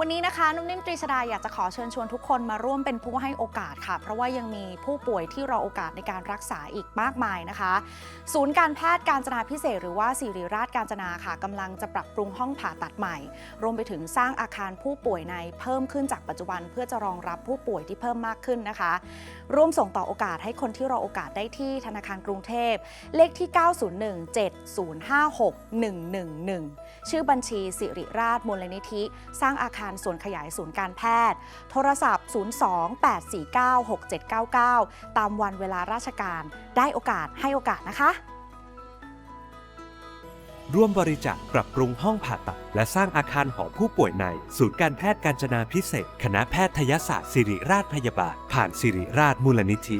วันนี้นะคะนุ่มนิ่มตรีชดาอยากจะขอเชิญชวนทุกคนมาร่วมเป็นผู้ให้โอกาสค่ะ เพราะว่ายังมีผู้ป่วยที่รอโอกาสในการรักษาอีกมากมายนะคะ ศูนย์การแพทย์การจนาพิเศษ หรือว่าสิริราชการจนาค่ะกำลังจะปรับปรุงห้องผ่าตัดใหม่ รวมไปถึงสร้างอาคารผู้ป่วยในเพิ่มขึ้นจากปัจจุบัน เพื่อจะรองรับผู้ป่วยที่เพิ่มมากขึ้นนะคะ ร่วมส่งต่อโอกาสให้คนที่รอโอกาสได้ที่ธนาคารกรุงเทพ เลขที่ 901-7056-111 ชื่อบัญชีสิริราชมูลนิธิ สร้างอาคารส่วนขยายศูนย์การแพทย์ โทรศัพท์ 02-849-6799 ตามวันเวลาราชการ ได้โอกาสให้โอกาสนะคะ ร่วมบริจาคปรับปรุงห้องผ่าตัด และสร้างอาคารหอผู้ป่วยใน ศูนย์การแพทย์การจนาพิเศษ คณะแพทยศาสตร์ศิริราชพยาบาล ผ่านศิริราชมูลนิธิ